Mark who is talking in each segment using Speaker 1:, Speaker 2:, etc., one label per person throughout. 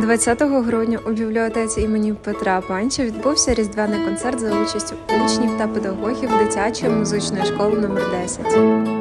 Speaker 1: 20 грудня у бібліотеці імені Петра Панча відбувся різдвяний концерт за участю учнів та педагогів дитячої музичної школи номер 10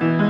Speaker 2: Як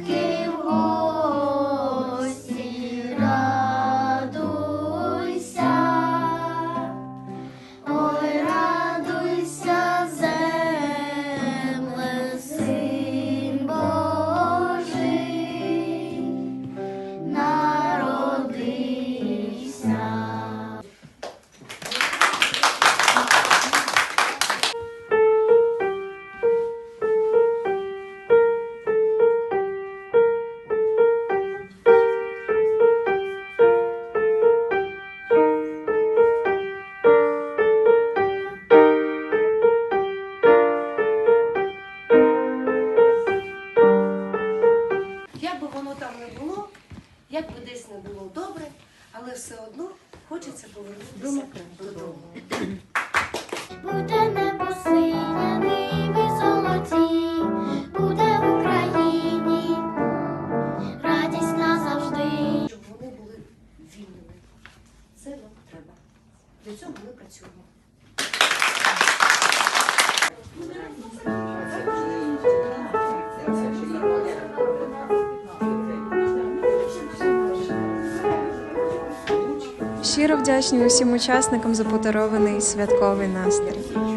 Speaker 3: як би десь не було добре, але все одно хочеться повернутися додому.
Speaker 2: Буде небо синє, ниви золоті, буде в Україні радість назавжди.
Speaker 3: Щоб вони були вільними. Це нам треба. Для цього ми працюємо.
Speaker 1: Щиро вдячні усім учасникам за подарований святковий настрій.